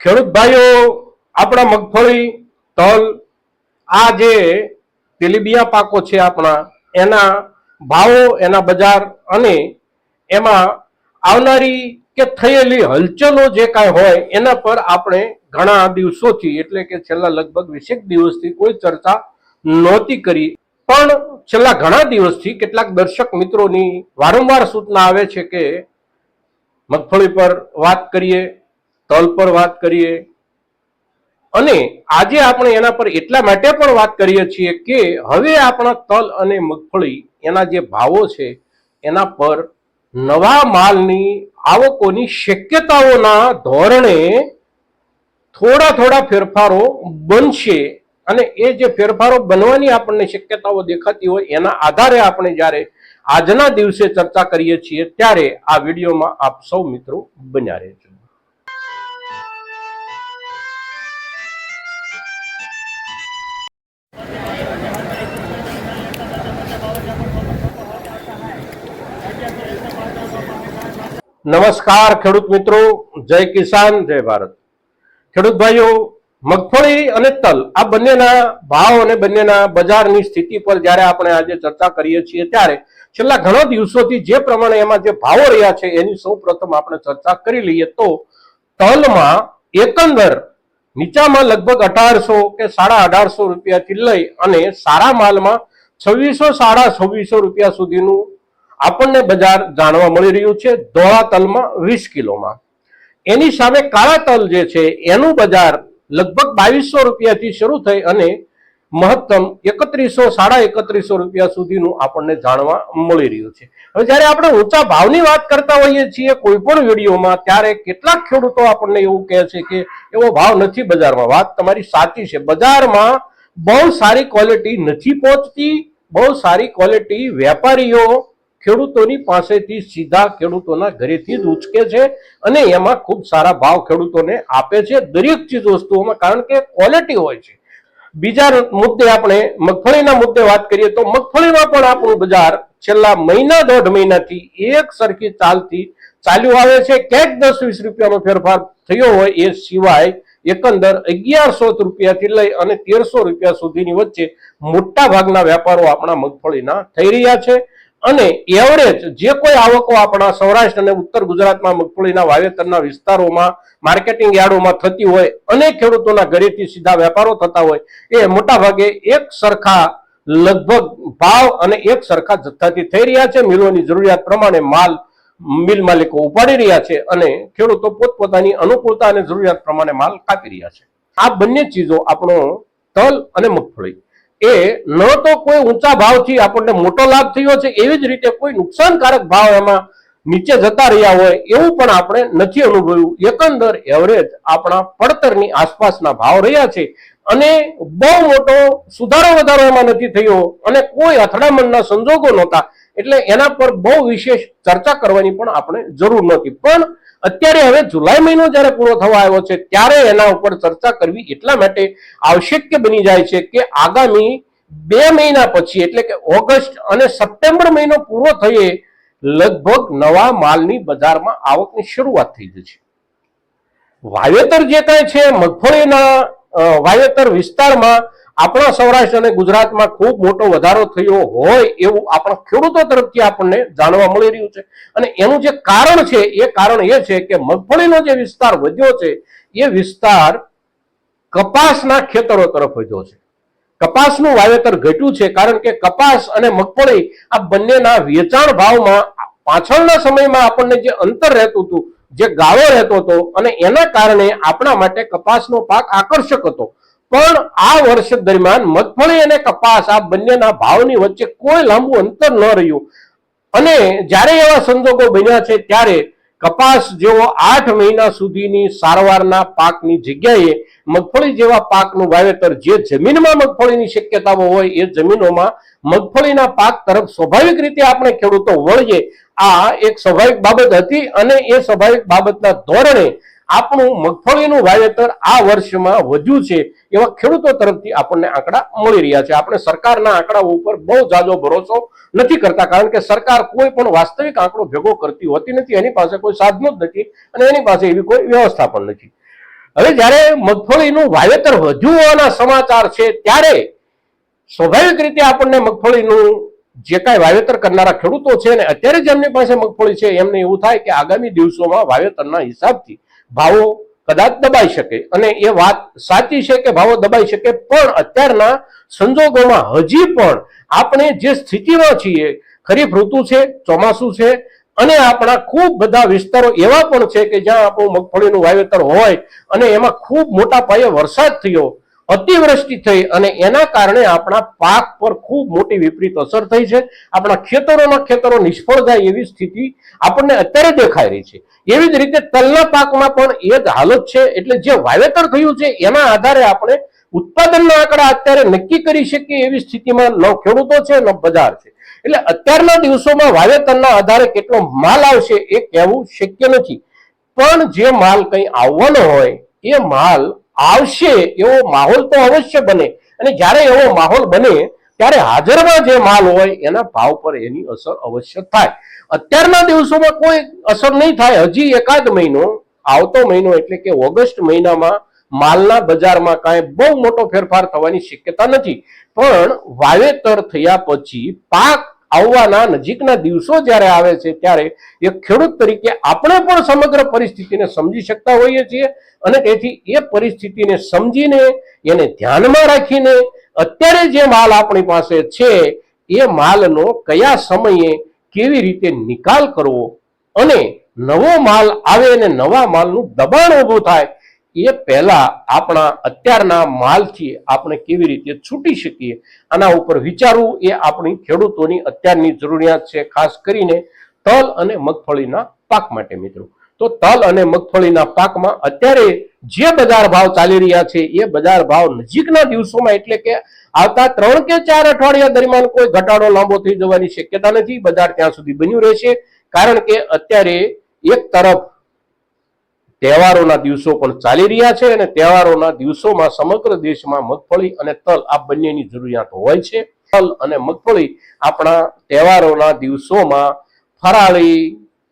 ખેડૂત ભાઈઓ, આપણા મગફળી, તલ, આ જે તેલીબિયા પાકો છે આપણા, એના ભાવો, એના બજાર અને એમાં આવનારી કે થયેલી હલચલો જે કાંઈ હોય, એના પર આપણે ઘણા દિવસોથી, એટલે કે છેલ્લા લગભગ વીસેક દિવસથી કોઈ ચર્ચા નહોતી કરી. પણ છેલ્લા ઘણા દિવસથી કેટલાક દર્શક મિત્રોની વારંવાર સૂચના આવે છે કે મગફળી પર વાત કરીએ તલ પર વાત કરીએ. અને આજે આપણે એના પર એટલા માટે પણ વાત કરીએ છીએ કે હવે આપણા તલ અને મગફળી એના જે ભાવો છે, એના પર નવા માલની આવકોની શક્યતાઓના ધોરણે થોડા થોડા ફેરફારો બનશે. અને એ જે ફેરફારો બનવાની આપણને શક્યતાઓ દેખાતી હોય એના આધારે આપણે જ્યારે આજના દિવસે ચર્ચા કરીએ છીએ ત્યારે આ વિડીયોમાં આપ સૌ મિત્રો બન્યા રહેજો. નમસ્કાર ખેડૂત મિત્રો, જય કિસાન, જય ભારત. ખેડૂત ભાઈઓ, મગફળી અને તલ, આ બંનેના ભાવ અને બંનેના બજારની સ્થિતિ પર જ્યારે આપણે આજે ચર્ચા કરીએ છીએ ત્યારે છેલ્લા ઘણા દિવસોથી જે પ્રમાણે એમાં જે ભાવો રહ્યા છે, એની સૌ પ્રથમ આપણે ચર્ચા કરી લઈએ તો તલમાં એકંદર નીચામાં લગભગ અઢારસો કે સાડા અઢારસો રૂપિયાથી લઈ અને સારા માલમાં છવ્વીસો, સાડા છવ્વીસો રૂપિયા સુધીનું આપણને બજાર જાણવા મળી રહ્યું છે ધોળા તલમાં વીસ કિલોમાં. એની સામે કાળા તલ જે છે, એનું બજાર લગભગ બાવીસો રૂપિયાથી શરૂ થઈ અને મહત્તમ એકત્રીસો, સાડા એકત્રીસો રૂપિયા સુધીનું આપણને જાણવા મળી રહ્યું છે. હવે જ્યારે આપણે ઊંચા ભાવની વાત કરતા હોઈએ છીએ કોઈ પણ વિડીયોમાં, ત્યારે કેટલાક ખેડૂતો આપણને એવું કહે છે કે, એવો ભાવ નથી બજારમાં. વાત તમારી સાચી છે. બજારમાં બહુ સારી ક્વોલિટી નથી પહોંચતી. બહુ સારી ક્વોલિટી વેપારીઓ ખેડૂતોની પાસેથી સીધા ખેડૂતોના ઘરેથી જ ઉચકે છે અને એમાં ખૂબ સારા ભાવ ખેડૂતોને આપે છે દરેક ચીજ વસ્તુઓમાં, કારણ કે ક્વોલિટી હોય છે. બીજા મુદ્દે આપણે મગફળીના મુદ્દે વાત કરીએ તો મગફળીમાં પણ આપણું બજાર છેલ્લા મહિના દોઢ મહિનાથી એક સરખી ચાલતી ચાલ્યું આવે છે. ક્યાંક દસ વીસ રૂપિયાનો ફેરફાર થયો હોય એ સિવાય એકંદર અગિયારસો રૂપિયાથી લઈ અને તેરસો રૂપિયા સુધીની વચ્ચે મોટા ભાગના વેપારો આપણા મગફળીના થઈ રહ્યા છે. અને એવરેજ જે કોઈ આવકો આપણા સૌરાષ્ટ્ર અને ઉત્તર ગુજરાતમાં મગફળીના વાવેતરના વિસ્તારોમાં માર્કેટિંગ યાર્ડોમાં થતી હોય અને ખેડૂતોના ઘરેથી સીધા વેપારો થતા હોય, એ મોટાભાગે એક સરખા લગભગ ભાવ અને એક સરખા જથ્થાથી થઈ રહ્યા છે. મિલોની જરૂરિયાત પ્રમાણે માલ, મિલ માલિકો ઉપાડી રહ્યા છે અને ખેડૂતો પોતપોતાની અનુકૂળતા અને જરૂરિયાત પ્રમાણે માલ કાપી રહ્યા છે. આ બંને ચીજો આપણો તલ અને મગફળી. એ ન તો કોઈ ઊંચા ભાવથી આપણને મોટો લાભ થયો છે, એવી જ રીતે કોઈ નુકસાનકારક ભાવ એમાં નીચે જતા રહ્યા હોય, એવું પણ આપણે નથી અનુભવ્યું. એકંદર એવરેજ આપણા પડતરની આસપાસના ભાવ રહ્યા છે અને બહુ મોટો સુધારો વધારો એમાં નથી થયો અને કોઈ અથડામણના સંજોગો નહોતા. એટલે એના પર બહુ વિશેષ ચર્ચા કરવાની પણ આપણે જરૂર નહોતી પણ અત્યારે હવે જુલાઈ મહિનો જ્યારે પૂરો થવા આવ્યો છે, ત્યારે એના ઉપર ચર્ચા કરવી એટલા માટે આવશ્યક બની જાય છે કે આગામી બે મહિના પછી, એટલે કે ઓગસ્ટ અને સપ્ટેમ્બર મહિનો પૂરો થયે, લગભગ નવા માલની બજારમાં આવકની શરૂઆત થઈ જશે. વાવેતર જે કાંઈ છે, મગફળીના વાવેતર વિસ્તારમાં આપણા સૌરાષ્ટ્ર અને ગુજરાતમાં ખૂબ મોટો વધારો થયો હોય એવું આપણા ખેડૂતો તરફથી આપણને જાણવા મળી રહ્યું છે. અને એનું જે કારણ છે, એ કારણ એ છે કે મગફળીનો જે વિસ્તાર વધ્યો છે, એ વિસ્તાર કપાસના ખેતરો તરફ વધ્યો છે. કપાસનું વાવેતર ઘટ્યું છે કારણ કે કપાસ અને મગફળી આ બંનેના વેચાણ ભાવમાં પાછળના સમયમાં આપણને જે અંતર રહેતું હતું, જે ગાળો રહેતો હતો અને એના કારણે આપણા માટે કપાસનો પાક આકર્ષક હતો. પણ આ વર્ષ દરમિયાન મગફળી અને કપાસ આ બંનેના ભાવની વચ્ચે કોઈ લાંબુ અંતર ન રહ્યું. અને જ્યારે એવા સંજોગો બન્યા છે ત્યારે કપાસ જેવો આઠ મહિના સુધીની સારવારના પાકની જગ્યાએ મગફળી જેવા પાકનું વાવેતર જે જમીનમાં મગફળીની શક્યતાઓ હોય એ જમીનોમાં મગફળીના પાક તરફ સ્વાભાવિક રીતે આપણે ખેડૂતો વળીએ. આ એક સ્વાભાવિક બાબત હતી અને એ સ્વાભાવિક બાબતના ધોરણે આપણું મગફળીનું વાવેતર આ વર્ષમાં વધ્યું છે એવા ખેડૂતો તરફથી આપણને આંકડા મળી રહ્યા છે. આપણે સરકારના આંકડાઓ ઉપર બહુ જાજો ભરોસો નથી કરતા, કારણ કે સરકાર કોઈ પણ વાસ્તવિક આંકડો ભેગો કરતી હોતી નથી, એની પાસે કોઈ સાધનો જ નથી અને એની પાસે એવી કોઈ વ્યવસ્થા પણ નથી. હવે જ્યારે મગફળીનું વાવેતર વધુ હોવાના સમાચાર છે, ત્યારે સ્વાભાવિક રીતે આપણને મગફળીનું જે કાંઈ વાવેતર કરનારા ખેડૂતો છે ને અત્યારે જેમની પાસે મગફળી છે, એમને એવું થાય કે આગામી દિવસોમાં વાવેતરના હિસાબથી ભાવો કદાચ દબાઈ શકે. અને એ વાત સાચી છે કે ભાવો દબાઈ શકે, પણ અત્યારના સંજોગોમાં હજી પણ આપણે જે સ્થિતિમાં છીએ, ખરીફ ઋતુ છે, ચોમાસું છે, અને આપણા ખૂબ બધા વિસ્તારો એવા પણ છે કે જ્યાં આપણું મગફળીનું વાવેતર હોય, અને એમાં ખૂબ મોટા પાયે વરસાદ થયો અતિવૃષ્ટિ થઈ અને એના કારણે આપણા પાક પર ખૂબ મોટી વિપરીત અસર થઈ છે. આપણા ખેતરોના ખેતરો નિષ્ફળ જાય એવી સ્થિતિ આપણને અત્યારે દેખાઈ રહી છે. એવી જ રીતે તલના પાકમાં પણ એ જ હાલત છે. એટલે જે વાવેતર થયું છે એના આધારે આપણે ઉત્પાદનના આંકડા અત્યારે નક્કી કરી શકીએ એવી સ્થિતિમાં ન ખેડૂતો છે, ન બજાર છે. એટલે અત્યારના દિવસોમાં વાવેતરના આધારે કેટલો માલ આવશે એ કહેવું શક્ય નથી. પણ જે માલ કંઈ આવવાનો હોય, એ માલ આવશે એવો માહોલ તો અવશ્ય બને. અને જ્યારે એવો માહોલ બને, ત્યારે હાજરમાં જે માલ હોય, એના ભાવ પર એની અસર અવશ્ય થાય. અત્યારના દિવસોમાં કોઈ અસર નહીં થાય. હજી એકાદ મહિનો, આવતો મહિનો એટલે કે ઓગસ્ટ મહિનામાં માલના બજારમાં કાંઈ બહુ મોટો ફેરફાર થવાની શક્યતા નથી. પણ વાવેતર થયા પછી પાક આવવાના નજીકના દિવસો જ્યારે આવે છે ત્યારે એક ખેડૂત તરીકે આપણે પણ સમગ્ર પરિસ્થિતિને સમજી શકતા હોઈએ છીએ અને તેથી એ પરિસ્થિતિને સમજીને એને ધ્યાનમાં રાખીને અત્યારે જે માલ આપણી પાસે છે, એ માલનો કયા સમયે કેવી રીતે નિકાલ કરવો અને નવો માલ આવે અને નવા માલનું દબાણ ઊભું થાય એ પહેલા આપણા અત્યારના માલથી આપણે કેવી રીતે છૂટી શકીએ? આના ઉપર વિચારવું એ આપણી ખેડૂતોની અત્યારની જરૂરિયાત છે, ખાસ કરીને તલ અને મગફળીના પાક માટે મિત્રો. તો તલ અને મગફળીના પાકમાં અત્યારે જે બજાર ભાવ ચાલી રહ્યા છે, એ બજાર ભાવ નજીકના દિવસોમાં એટલે કે આવતા ત્રણ કે ચાર અઠવાડિયા દરમિયાન કોઈ ઘટાડો લાંબો થઈ જવાની શક્યતા નથી. બજાર ત્યાં સુધી બન્યું રહેશે. કારણ કે અત્યારે એક તરફ તહેવારોના દિવસો પણ ચાલી રહ્યા છે અને તહેવારોના દિવસોમાં સમગ્ર દેશમાં મગફળી અને તલ આ બંનેની જરૂરિયાત હોય છે. તલ અને મગફળી આપણા તહેવારોના દિવસોમાં ફરાળી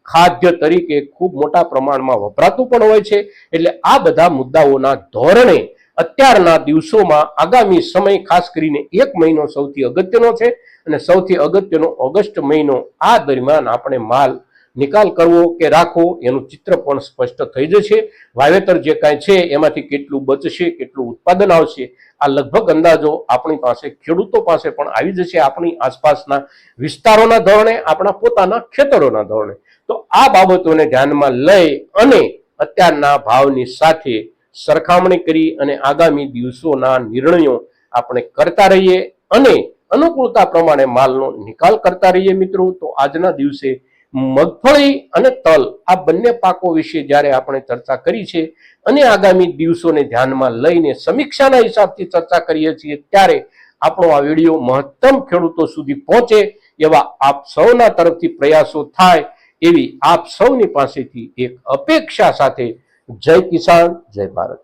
ખાદ્ય તરીકે ખૂબ મોટા પ્રમાણમાં વપરાતું પણ હોય છે. એટલે આ બધા મુદ્દાઓના ધોરણે અત્યારના દિવસોમાં આગામી સમય ખાસ કરીને એક મહિનો સૌથી અગત્યનો છે અને સૌથી અગત્યનો ઓગસ્ટ મહિનો આ દરમિયાન આપણે માલ નિકાલ કરવો કે રાખવો, એનું ચિત્ર પણ સ્પષ્ટ થઈ જશે. વાવેતર જે કાંઈ છે, એમાંથી કેટલું બચશે, કેટલું ઉત્પાદન આવશે, આ લગભગ અંદાજો આપણી પાસે, ખેડૂતો પાસે પણ આવી જશે આપણી આસપાસના વિસ્તારોના ધોરણે, આપણા પોતાના ખેતરોના ધોરણે. તો આ બાબતોને ધ્યાનમાં લઈ અને અત્યારના ભાવની સાથે સરખામણી કરી અને આગામી દિવસોના નિર્ણયો આપણે કરતા રહીએ અને અનુકૂળતા પ્રમાણે માલનો નિકાલ કરતા રહીએ મિત્રો. તો આજના દિવસે મગફળી અને તલ આ બંને પાકો વિશે જ્યારે આપણે ચર્ચા કરી છે અને આગામી દિવસોને ધ્યાનમાં લઈને સમીક્ષાના હિસાબથી ચર્ચા કરીએ છીએ, ત્યારે આપણો આ વીડિયો મહત્તમ ખેડૂતો સુધી પહોંચે એવા આપ સૌના તરફથી પ્રયાસો થાય એવી આપ સૌની પાસેથી એક અપેક્ષા સાથે જય કિસાન, જય ભારત.